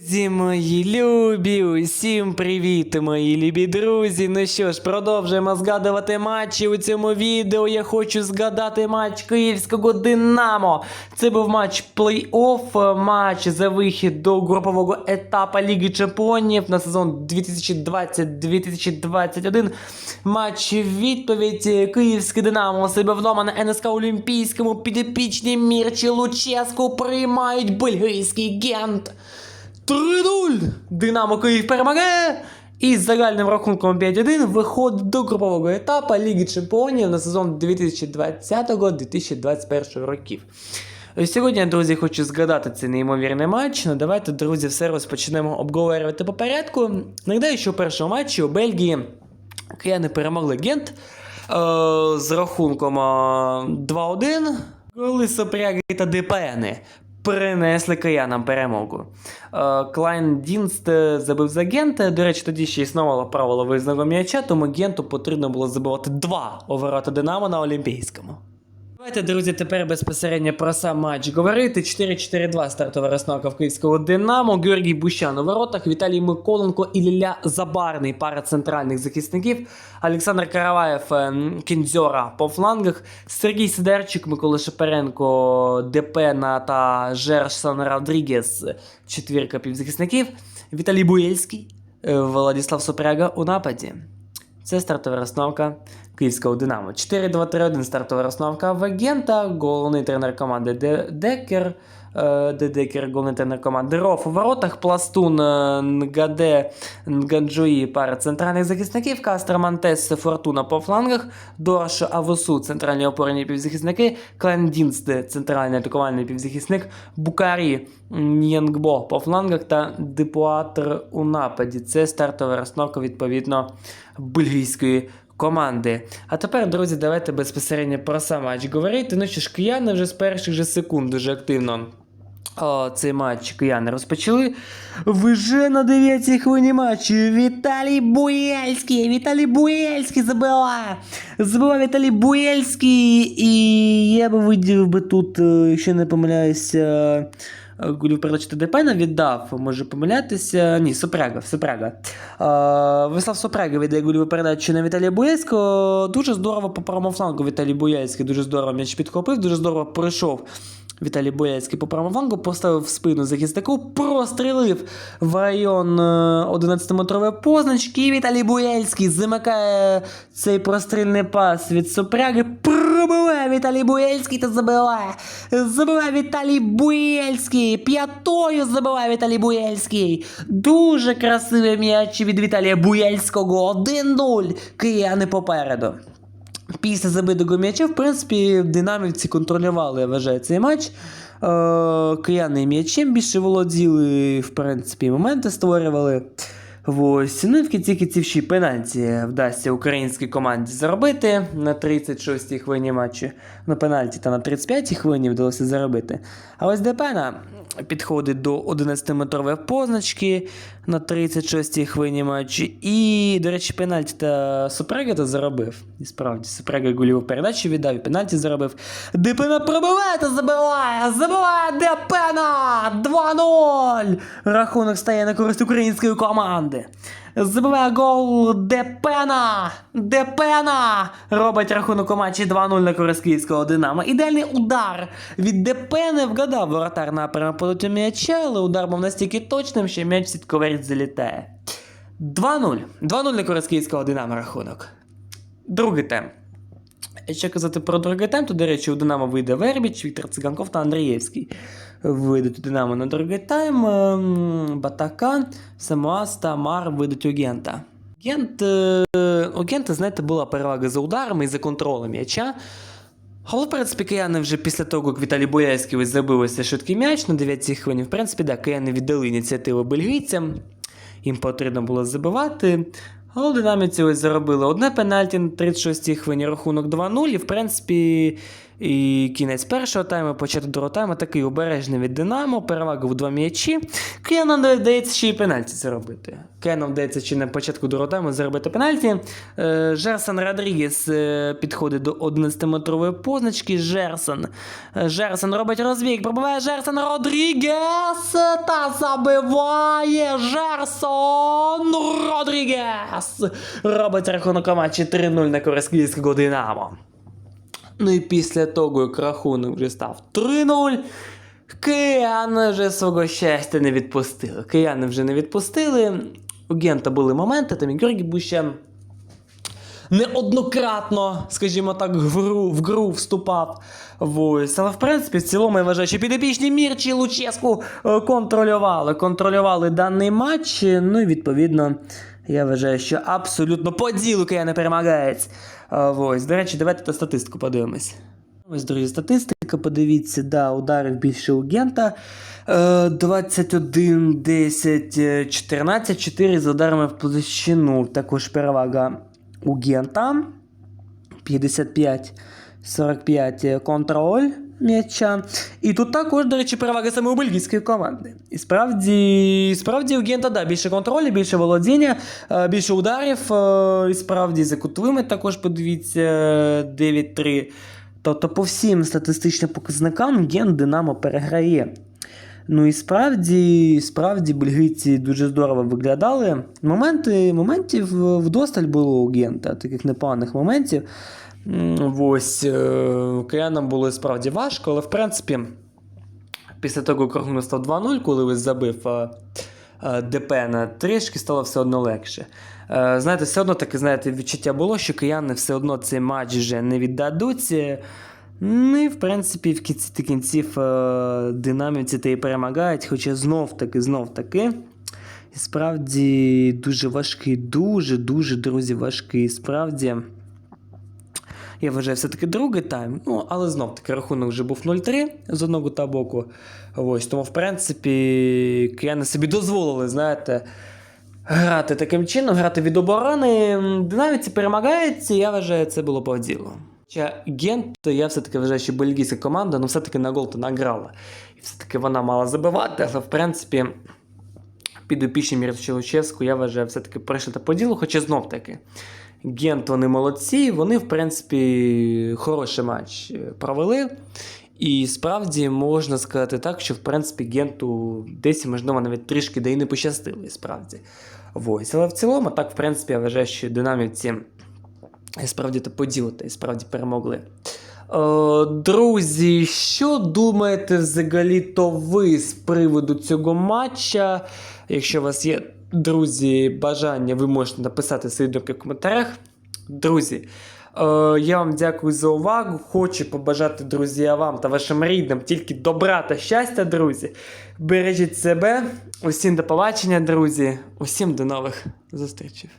Друзі мої любі, усім привіт, мої любі друзі. Ну що ж, продовжуємо згадувати матчі. У цьому відео я хочу згадати матч київського Динамо. Це був матч плей-офф, матч за вихід до групового етапу Ліги Чемпіонів на сезон 2020-2021. Матч відповідь Київське Динамо себе вдома на НСК Олімпійському підопічні Мірчі Луческу приймають бельгійський гент. 3-0! Динамо Київ перемагає! І з загальним рахунком 5-1 виходить до групового етапу Ліги Чемпіонів на сезон 2020-2021 років. Сьогодні, друзі, хочу згадати цей неймовірний матч. Ну давайте, друзі, все розпочнемо обговорювати по порядку. Нагадаю, що у першому матчі у Бельгії кияни перемогли Гент е, з рахунком е, 2-1. Голи Сопряги та ДПНи принесли киянам перемогу. Е, Клайн Дінст е, забив за Гента. До речі, тоді ще існувало правило виїзного м'яча, тому Генту потрібно було забивати два у Динамо на Олімпійському. Давайте, друзі, тепер безпосередньо про сам матч говорити. 4-4-2 стартова розстановка в київського Динамо. Георгій Бущан у воротах, Віталій Миколенко і Ліля Забарний, пара центральних захисників. Олександр Караваєв, е, Кінзьора по флангах, Сергій Сидерчик, Микола Шепаренко, Депена та Жерсон Родрігес, четвірка півзахисників. Віталій Буєльський, е, Владислав Сопряга у нападі. Це стартова розстановка київського Динамо. 4-2-3-1 стартова розстановка в агента. Головний тренер команди Де- Декер. е, Де Декер, головний тренер команди Роф у воротах. Пластун е, Нгаде Нганджуї, пара центральних захисників. Кастер Мантес Фортуна по флангах. Дорош Авосу, центральні опорні півзахисники. Клен Дінсте, центральний атакувальний півзахисник. Букарі Нєнгбо по флангах та Депуатр у нападі. Це стартова розстановка відповідно бельгійської команди. А тепер, друзі, давайте безпосередньо про сам матч говорити. Ну що ж, кияни вже з перших же секунд дуже активно. О, цей матч кияни розпочали. Вже на 9-й хвилині матчу Віталій Буєльський. Віталій Буєльський забиває. Забиває Віталій Буєльський. І я би виділив би тут, е, якщо не помиляюся, передачі Депена віддав, може помилятися. Ні, Сопряга, Сопряга. А, Вислав Сопряга віддає гольову передачу на Віталія Буєльського. Дуже здорово по правому флангу Віталій Буєльський, дуже здорово м'яч підхопив, дуже здорово пройшов. Віталій Бояцький по правому флангу поставив спину захиснику, прострілив в район е, 11-метрової позначки. І Віталій Буяльський замикає цей прострільний пас від Сопряги. Пробиває Віталій Буяльський та забиває. Забиває Віталій Буяльський. П'ятою забиває Віталій Буяльський. Дуже красивий м'яч від Віталія Буяльського. 1-0. Кияни попереду. Після забитого м'яча, в принципі, динамівці контролювали, я вважаю, цей матч. Е, кияни м'ячем більше володіли, в принципі, моменти створювали. Ось. Ну і в кінці кінців ще пенальті вдасться українській команді заробити на 36-й хвилині матчу. На пенальті та на 35-й хвилині вдалося заробити. А ось Депена підходить до 11-метрової позначки на 36-й хвилині матчу. І, до речі, пенальті та Супрега то заробив. І справді, Супрега гольову передачу віддав і пенальті заробив. Депена пробиває та забиває! Забиває Депена! 2-0! Рахунок стає на користь української команди. Забиває гол Депена! Депена! Робить рахунок у матчі 2-0 на користь київського Динамо. Ідеальний удар від Депени вгадав воротар на переподоті м'яча, але удар був настільки точним, що м'яч сітковець залітає. 2-0. 2-0 на користь київського Динамо рахунок. Другий тем. Якщо казати про другий тем, то, до речі, у Динамо вийде Вербіч, Віктор Циганков та Андрієвський. Вийдуть у Динамо на другий тайм. Ем, Батакан, Самуас та Мар вийдуть у Гента. Гент, е, у Гента, знаєте, була перевага за ударами і за контролем м'яча. Але, в принципі, кияни вже після того, як Віталій Бояцький ось забив швидкий м'яч на 9 хвилині, в принципі, да, кияни віддали ініціативу бельгійцям. Їм потрібно було забивати. Але динаміці ось заробили одне пенальті на 36-й хвилині рахунок 2-0. І, в принципі, І кінець першого тайму, початок другого тайму такий обережний від Динамо, перевага в два м'ячі. Киянам вдається ще й пенальті заробити. Киянам вдається ще на початку другого тайму заробити пенальті. Е, Жерсон Родрігес е, підходить до 11-метрової позначки. Жерсон. Е, Жерсон робить розвік, пробиває Жерсон Родрігес та забиває Жерсон Родрігес. Робить рахунок матчі 3-0 на користь київського Динамо. Ну і після того, як рахунок вже став 3-0, кияни вже свого щастя не відпустили. Кияни вже не відпустили. У Гента були моменти, там і Георгій Бущен неоднократно, скажімо так, в гру, в гру вступав. Ось. Але в принципі, в цілому я вважаю, що підопічні Мірчі Луческу контролювали. Контролювали даний матч. Ну і відповідно, я вважаю, що абсолютно по ділу кияни перемагають. Е, Ось. До речі, давайте та статистику подивимось. Ось, друзі, статистика, подивіться, да, ударів більше у Гента. Е, 21, 10, е, 14, 4 з ударами в площину. Також перевага у Гента. 55, 45 е, контроль м'яча. І тут також, до речі, перевага саме у бельгійської команди. І справді, справді у Гента да, більше контролю, більше володіння, е, більше ударів. е, І справді за кутовими також подивіться е, 9-3. Тобто по всім статистичним показникам Ген Динамо переграє. Ну і справді, справді бельгійці дуже здорово виглядали. Моменти, моментів вдосталь було у Гента, таких непоганих моментів. Ось е, киянам було справді важко, але в принципі, після того, як рахунок став 2-0, коли ось забив е, е, Депена, трішки стало все одно легше. Знаєте, все одно таке знаєте, відчуття було, що кияни все одно цей матч вже не віддадуть. Ну і в принципі, в кінці та кінців динамівці та і перемагають, хоча знов таки, знов таки. І справді дуже важкий, дуже, дуже, друзі, важкий. Справді. Я вважаю, все-таки другий тайм. Ну, але знов таки рахунок вже був 0-3 з одного та боку. Ось, тому, в принципі, кияни собі дозволили, знаєте, грати таким чином, грати від оборони. Динаміці перемагають, і я вважаю, це було по ділу. Хоча Гент, я все-таки вважаю, що бельгійська команда, ну все-таки на гол то награла. І все-таки вона мала забивати, але в принципі. Підопічні Міровича Лучевську, я вважаю, все-таки пройшли та по ділу, хоча знов таки. Гент вони молодці, вони, в принципі, хороший матч е, провели. І справді можна сказати так, що в принципі Генту десь, можливо, навіть трішки де й не пощастило, і справді. Ось. Але в цілому, так, в принципі, я вважаю, що динамівці і справді та поділу, та і справді перемогли. Е, друзі, що думаєте взагалі то ви з приводу цього матча? Якщо у вас є, друзі, бажання, ви можете написати свої думки в коментарях. Друзі, е, я вам дякую за увагу. Хочу побажати, друзі, вам та вашим рідним тільки добра та щастя, друзі. Бережіть себе. Усім до побачення, друзі. Усім до нових зустрічей.